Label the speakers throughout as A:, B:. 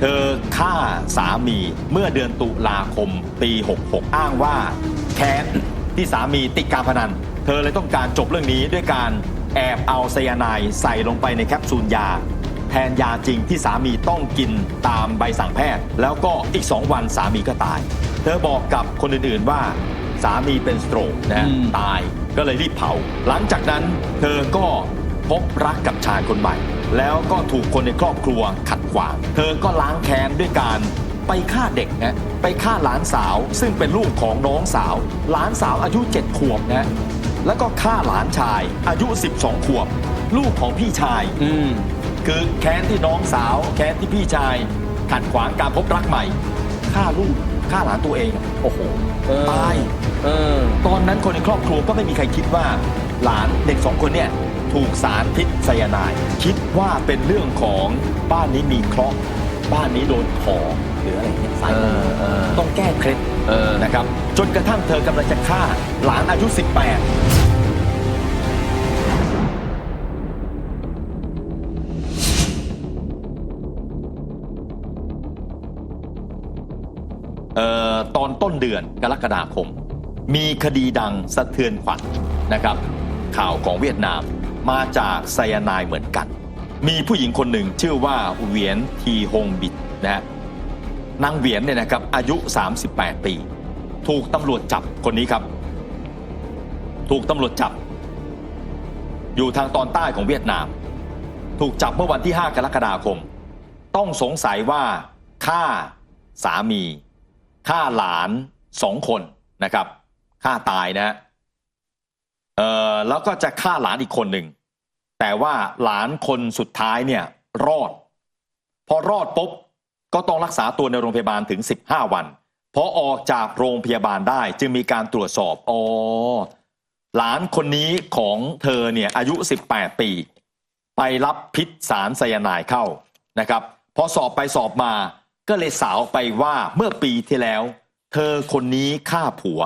A: เธอฆ่าสามีเมื่อเดือนตุลาคมปี 66 อ้างว่าแค้นที่สามีติดการพนัน เธอเลยต้องการจบเรื่องนี้ด้วยการแอบเอาไซยาไนด์ใส่ลงไปในแคปซูลยา แทนยาจริงที่สามีต้องกินตามใบสั่งแพทย์ แล้วก็อีก 2 วันสามีก็ตาย เธอบอกกับคนอื่นๆว่าสามีเป็นสโตรกนะฮะ
B: อืม
A: ตายก็เลยรีบเผา หลังจากนั้นเธอก็พบรักกับชายคนใหม่ แล้วก็ถูกคนในครอบครัวขัดขวาง เธอก็ล้างแค้นด้วยการไปฆ่าเด็กนะไปฆ่าหลานสาวซึ่งเป็นลูกของน้องสาว หลานสาวอายุ7ขวบนะแล้วก็ฆ่าหลานชายอายุ 12 ขวบ ลูกของพี่ชาย
B: อืม
A: คือแค้นที่น้องสาว แค้นที่พี่ชายขัดขวางการพบรักใหม่ฆ่าลูกฆ่าหลานตัวเองโอ้โห
B: เออ
A: ตาย
B: เออ
A: ตอนนั้นคนในครอบครัวก็ไม่มีใครคิดว่า หลานเด็กสองคนเนี่ย ถูกสารพิษไซยาไนด์คิดว่าเป็นเรื่องของบ้านนี้มีเคราะห์บ้านนี้โดนของหรืออะไรเงี้ยสาย
B: เอ
A: มู
B: อเออ
A: ต้องแก้เคล็ด
B: เออ
A: นะครับ จนกระทั่งเธอกำลังจะฆ่าหลานอายุ 18 เอ่อตอนต้นเดือนกรกฎาคม มีคดีดังสะเทือนขวัญนะครับ ข่าวของเวียดนาม มาจากไซยาไนด์เหมือนกัน มีผู้หญิงคนหนึ่งชื่อว่าเหวียนทีฮงบิดนะฮะนางเหวียนเนี่ยนะครับอายุ 38 ปี ถูกตำรวจจับคนนี้ครับ ถูกตำรวจจับ อยู่ทางตอนใต้ของเวียดนาม ถูกจับเมื่อวันที่ 5 กรกฎาคม ต้องสงสัยว่าฆ่าสามีฆ่าหลานสองคนนะครับฆ่าตายนะฮะเอ่อแล้วก็จะฆ่าหลานอีกคนหนึ่ง แต่ว่าหลานคนสุดท้ายเนี่ยรอด พอรอดปุ๊บก็ต้องรักษาตัวในโรงพยาบาลถึง 15 วัน พอออกจากโรงพยาบาลได้จึงมีการตรวจสอบอ๋อหลานคนนี้ของเธอเนี่ยอายุ 18 ปี ไปรับพิษสารไซยาไนด์เข้านะครับพอสอบไปสอบมาก็เลยสาวไปว่าเมื่อปีที่แล้ว เธอคนนี้ฆ่าผัว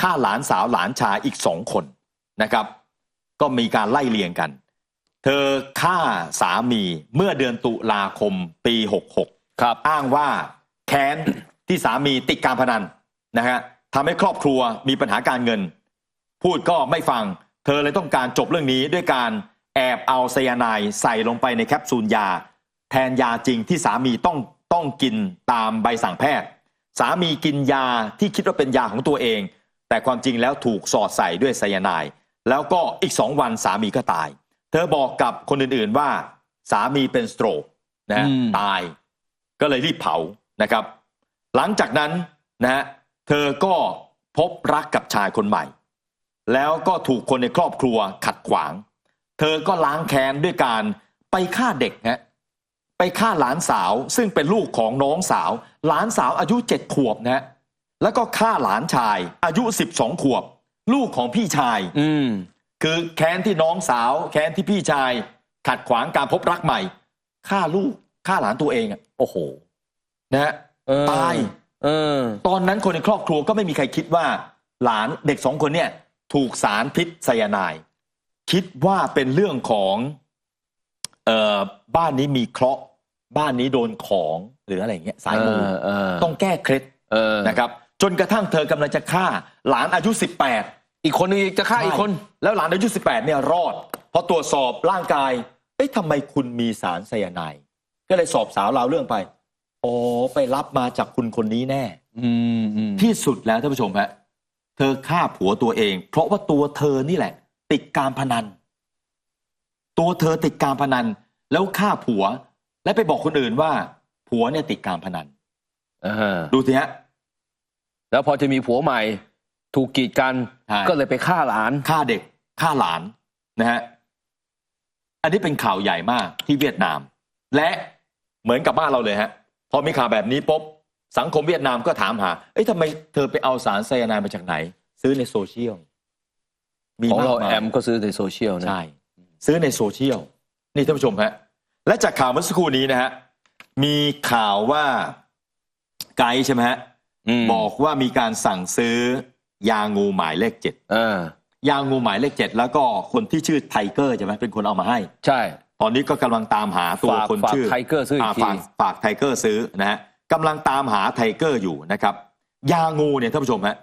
A: ฆ่าหลานสาวหลานชายอีกสองคนนะครับ ก็มีการไล่เลียงกัน เธอฆ่าสามีเมื่อเดือนตุลาคมปี66
B: ครับ
A: อ้างว่าแค้นที่สามีติดการพนันนะฮะทำให้ครอบครัวมีปัญหาการเงิน พูดก็ไม่ฟัง เธอเลยต้องการจบเรื่องนี้ด้วยการแอบเอาไซยาไนด์ใส่ลงไปในแคปซูลยา แทนยาจริงที่สามีต้องต้องกินตามใบสั่งแพทย์ สามีกินยาที่คิดว่าเป็นยาของตัวเอง แต่ความจริงแล้วถูกสอดใส่ด้วยไซยาไนด์แล้วก็อีกสองวันสามีก็ตาย เธอบอกกับคนอื่นๆว่าสามีเป็นสโตรกนะฮะ
B: อืม
A: ตายก็เลยรีบเผานะครับ หลังจากนั้นนะฮะเธอก็พบรักกับชายคนใหม่ แล้วก็ถูกคนในครอบครัวขัดขวาง เธอก็ล้างแค้นด้วยการไปฆ่าเด็กฮะไปฆ่าหลานสาวซึ่งเป็นลูกของน้องสาว หลานสาวอายุเจ็ดขวบนะฮะแล้วก็ฆ่าหลานชาย อายุ12ขวบ ลูกของพี่ชาย
B: อืม
A: คือแค้นที่น้องสาว แค้นที่พี่ชาย ขัดขวางการพบรักใหม่ฆ่าลูกฆ่าหลานตัวเองอะโอ้โห นะฮะ
B: เออ
A: ตาย
B: เออ
A: ตอนนั้นคนในครอบครัวก็ไม่มีใครคิดว่า หลานเด็กสองคนเนี่ย ถูกสารพิษไซยาไนด์คิดว่าเป็นเรื่องของเอ่อบ้านนี้มีเคราะห์บ้านนี้โดนของหรืออะไรอย่างเงี้ยสายมู
B: เออเออ
A: ต้องแก้เคล็ด
B: เออ
A: นะครับ จนกระทั่งเธอกำลังจะฆ่า หลานอายุ18
B: อีกคนนึงอีกจะฆ่าอีกคน
A: แล้วหลานอายุ 18 เนี่ยรอด พอตรวจสอบร่างกาย เอ๊ะทำไมคุณมีสารไซยาไนด์ก็เลยสอบสาวราวเรื่องไป อ๋อ ไปรับมาจากคุณคนนี้แน่
B: อืมอืม
A: ที่สุดแล้วท่านผู้ชมฮะ เธอฆ่าผัวตัวเอง เพราะว่าตัวเธอนี่แหละ ติดการพนัน ตัวเธอติดการพนัน แล้วฆ่าผัว และไปบอกคนอื่นว่า ผัวเนี่ยติดการพนัน
B: เออ
A: ดูสิฮะ
B: แล้วพอจะมีผัวใหม่ ถูกกีดกัน
A: ใช่
B: ก็เลยไปฆ่าหลาน
A: ฆ่าเด็กฆ่าหลานนะฮะอันนี้เป็นข่าวใหญ่มากที่เวียดนาม และเหมือนกับบ้านเราเลยฮะพอมีข่าวแบบนี้ปุ๊บสังคมเวียดนามก็ถามหา เอ้ยทำไมเธอไปเอาสารไซยาไนด์มาจากไหน ซื้อในโซเชียลมี
B: ของ
A: มาก
B: เรา
A: มาย
B: แอมก็ซื้อในโซเชียลนะ
A: ใช่ ซื้อในโซเชียล นี่ท่านผู้ชมฮะและจากข่าวเมื่อสักครู่นี้นะฮะมีข่าวว่าไกด์ใช่ไหมฮะ
B: ม
A: บอกว่ามีการสั่งซื้อ ยางูหมายเลขเจ็ด
B: เออ
A: ยางูหมายเลขเจ็ดแล้วก็คนที่ชื่อไทเกอร์ใช่ไหมเป็นคนเอามาให้
B: ใช่
A: ตอนนี้ก็กำลังตามหาตัว
B: ฝาก
A: คน
B: ฝาก
A: ชื่อ
B: ไทเกอร์ซื้ออีกที
A: ฝากฝากไทเกอร์ซื้อนะฮะกำลังตามหาไทเกอร์อยู่นะครับ ยางูเนี่ยท่านผู้ชมฮะ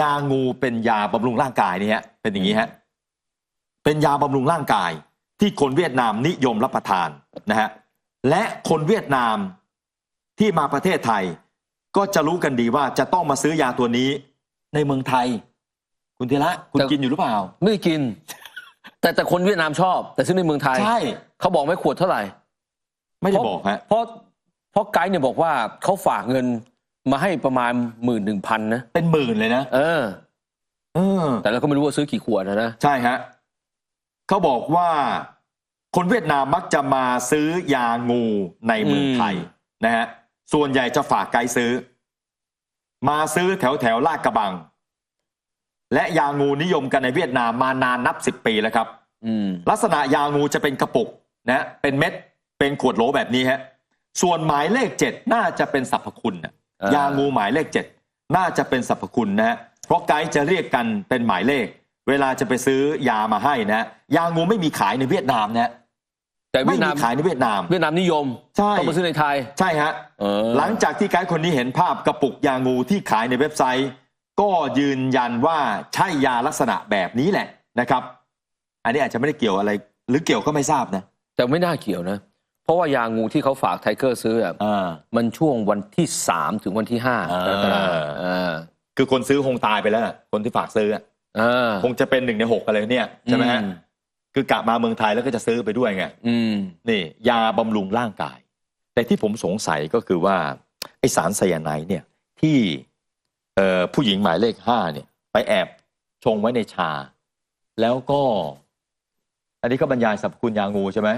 A: ยางูเป็นยาบำรุงร่างกายนี่ฮะเป็นอย่างนี้ฮะเป็นยาบำรุงร่างกายที่คนเวียดนามนิยมรับประทานนะฮะและคนเวียดนามที่มาประเทศไทย ก็จะรู้กันดีว่าจะต้องมาซื้อยาตัวนี้ ในเมืองไทย คุณธีระคุณ
B: แต่
A: กินอยู่หรือเปล่า
B: ไม่ได้กิน แต่แต่คนเวียดนามชอบ แต่ซื้อในเมืองไทย
A: ใช่
B: เขาบอกไม่ขวดเท่าไหร่
A: ไม่ได้บอกฮะ
B: เพราะเพราะไกด์เนี่ยบอกว่าเขาฝากเงินมาให้ประมาณหมื่นหนึ่งพันนะ
A: เป็นหมื่นเลยนะ
B: เออ
A: เออ
B: แต่เราก็ไม่รู้ว่าซื้อกี่ขวดนะนะ
A: ใช่ฮะเขาบอกว่าคนเวียดนามมักจะมาซื้อยางูในเมืองไทยนะฮะส่วนใหญ่จะฝากไกด์ซื้อ มาซื้อแถวแถวลาดกระบัง และยางูนิยมกันในเวียดนามมานานนับสิบปีแล้วครับ
B: อืม
A: ลักษณะยางูจะเป็นกระปุกนะเป็นเม็ดเป็นขวดโหลแบบนี้ฮะส่วนหมายเลขเจ็ดน่าจะเป็นสรรพคุณนะ
B: อ่าย
A: ยางูหมายเลขเจ็ดน่าจะเป็นสรรพคุณนะฮะเพราะไกด์จะเรียกกันเป็นหมายเลข เวลาจะไปซื้อยามาให้นะยางูไม่มีขายในเวียดนามนะ
B: แต่
A: ไม่
B: เวียด
A: มี
B: นาม
A: ขายในเวียดนาม
B: เวียดนามนิยม
A: ใช่
B: ต้องมาซื้อในไทย
A: ใช่ฮะ
B: เออ
A: หลังจากที่ไกด์คนนี้เห็นภาพกระปุกยางูที่ขายในเว็บไซต์ ก็ยืนยันว่าใช่ยาลักษณะแบบนี้แหละนะครับ อันนี้อาจจะไม่ได้เกี่ยวอะไร หรือเกี่ยวก็ไม่ทราบนะ
B: แต่ไม่น่าเกี่ยวนะ เพราะว่ายางูที่เขาฝากไทเกอร์ซื้ออะ
A: อ่า
B: มันช่วงวันที่สามถึงวันที่ห้า
A: อ่า
B: กรกฎาคมอ่า
A: คือคนซื้อคงตายไปแล้วน่ะคนที่ฝากซื้ออะ
B: อ่า
A: คงจะเป็นหนึ่งในหกอะไรเนี่ยใช่ไหมฮะ
B: อื
A: คือกะมาเมืองไทยแล้วก็จะซื้อไปด้วยไง
B: อืม
A: นี่ ยาบำรุงร่างกาย แต่ที่ผมสงสัยก็คือว่าไอสารไซยาไนด์เนี่ยที่เอ่อผู้หญิงหมายเลขห้าเนี่ย ไปแอบชงไว้ในชา แล้วก็ อันนี้ก็บรรยายสรรพคุณยางูใช่ไหม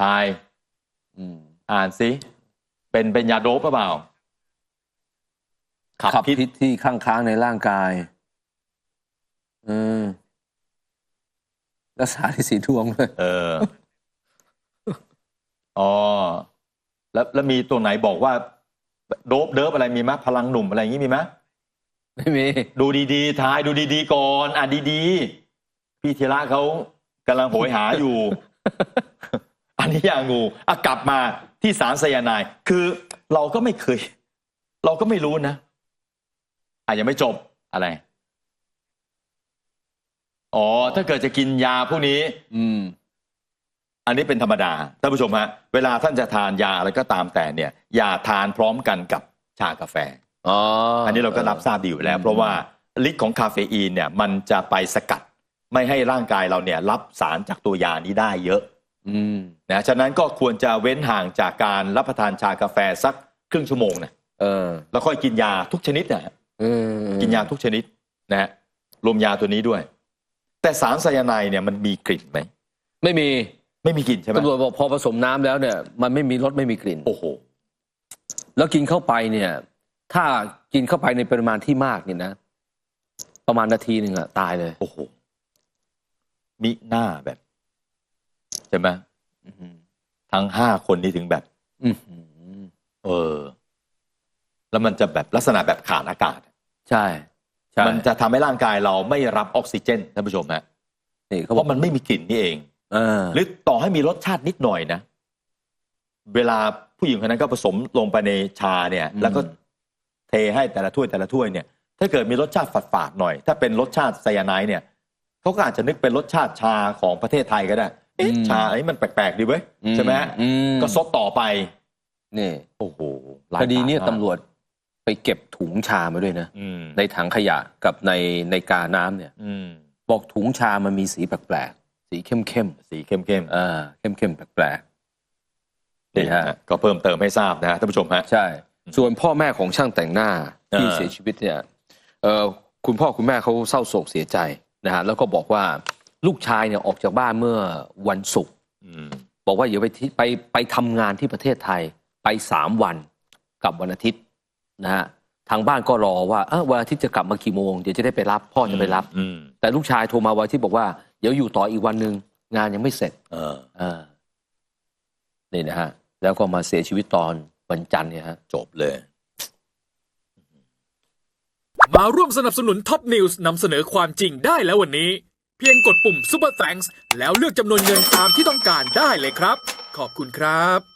A: ทาย
B: อืม
A: อ่านสิเป็นเป็นยาโดปหรือเปล่า ขับ
B: ขับ
A: พิษ
B: พิษที่ข้างค้างในร่างกายเออ รักษาที่สีดวงเลย
A: เออ อ๋อ แล้วแล้วมีตัวไหนบอกว่า โดบเดิบอะไรมีไหมยพลังหนุ่มอะไรอย่างนี้มีไหมย
B: ไม่มี
A: ดูดีๆทายดูดีๆก่อน อ่านดีๆ พี่ธีระเขากำลังโหยหาอยู่ อันนี้ยางูอะกลับมาที่สารไซยาไนด์คือเราก็ไม่เคย เราก็ไม่รู้นะอะยังไม่จบอะไร อ๋อ ถ้าเกิดจะกินยาพวกนี้
B: อืม
A: อันนี้เป็นธรรมดาท่านผู้ชมฮะเวลาท่านจะทานยาอะไรก็ตามแต่เนี่ย อย่าทานพร้อมกันกับชากาแฟ
B: อ๋อ
A: อั
B: อั
A: นนี้เราก็รับทราบดีอยู่แล้ว เพราะว่าฤทธิ์ของคาเฟอีนเนี่ยมันจะไปสกัด ไม่ให้ร่างกายเราเนี่ยรับสารจากตัวยานี้ได้เยอะ
B: อืม
A: นะฉะนั้นก็ควรจะเว้นห่างจากการรับประทานชากาแฟสักครึ่งชั่วโมงนะ
B: เออ
A: แล้วค่อยกินยาทุกชนิดนะฮะ
B: เออ
A: กินยาทุกชนิดนะฮะรวมยาตัวนี้ด้วย แต่สารไซยาไนด์เนี่ยมันมีกลิ่นไหม
B: ไม่มี
A: ไม่มีกลิ่นใช่ไหม
B: ตำรวจบอกพอผสมน้ำแล้วเนี่ยมันไม่มีรสไม่มีกลิ่น
A: โอ้โห
B: แล้วกินเข้าไปเนี่ย ถ้ากินเข้าไปในปริมาณที่มากเนี่ยนะ ประมาณนาทีหนึ่งอะตายเลย
A: โอ้โหมิหน้าแบบใช่ไหม
B: อื้อหือ
A: ทั้งห้าคนนี้ถึงแบบ
B: อื้อหือ
A: เออ แล้วมันจะแบบลักษณะแบบขาดอากาศ
B: ใช่ใช่
A: มันจะทำให้ร่างกายเราไม่รับออกซิเจนท่านผู้ชมฮะ
B: นี่
A: เพ
B: เขาบอก
A: ราะมันไม่มีกลิ่นนี่เอง
B: เออ
A: หรือต่อให้มีรสชาตินิดหน่อยนะ เวลาผู้หญิงคนนั้นก็ผสมลงไปในชาเนี่ย
B: อืม
A: แล้วก็เทให้แต่ละถ้วยแต่ละถ้วยเนี่ย ถ้าเกิดมีรสชาติฝาดๆหน่อย ถ้าเป็นรสชาติไซยาไนด์เนี่ยเขาก็อาจจะนึกเป็นรสชาติชาของประเทศไทยก็ได้เอ๊ะชาอันนี้มันแปลกๆดีเว้ยใช่ไหมฮะ
B: อืม
A: ก็ซดต่อไป
B: นี่
A: โอ้โหหลา
B: คดีเนี้
A: ตามาก
B: ตำรวจ ไปเก็บถุงชามาด้วยนะ
A: อืม
B: ในถังขยะกับในในกาน้ำเนี่ย
A: อืม
B: บอกถุงชามันมีสีแปลกๆสีเข้มเข้ม
A: สีเข้ม
B: ๆอ่าเข้มเข้มๆแปลก
A: ๆนี่ฮะก็เพิ่มเติมให้ทราบนะฮะท่านผู้ชมฮะ
B: ๆใช่ ส่วนพ่อแม่ของช่างแต่งหน้าที่
A: เออ
B: เสียชีวิตเนี่ยเออคุณพ่อคุณแม่เขาเศร้าโศกเสียใจนะฮะแล้วก็บอกว่าลูกชายเนี่ยออกจากบ้านเมื่อวันศุกร์
A: อืม
B: บอกว่าเดี๋ยวไปที่ไปไปทำงานที่ประเทศไทยไปสามวันกลับวันอาทิตย์ นะฮะทางบ้านก็รอว่าเออวันอาทิตย์จะกลับมากี่โมงเดี๋ยวจะได้ไปรับพ่อจะไปรับ
A: อืม
B: แต่ลูกชายโทรมาวันอาที่บอกว่าเดี๋ยวอยู่ต่ออีกวันหนึ่งงานยังไม่เสร็จ
A: เออ
B: อ่านี่นะฮะ แล้วก็มาเสียชีวิตตอนวันจันทร์เนี่ยฮะ
A: จบเลย
C: มาร่วมสนับสนุนท็อปนิวส์นำเสนอความจริงได้แล้ววันนี้ เพียงกดปุ่ม Super Thanks แล้วเลือกจำนวนเงินตามที่ต้องการได้เลยครับ ขอบคุณครับ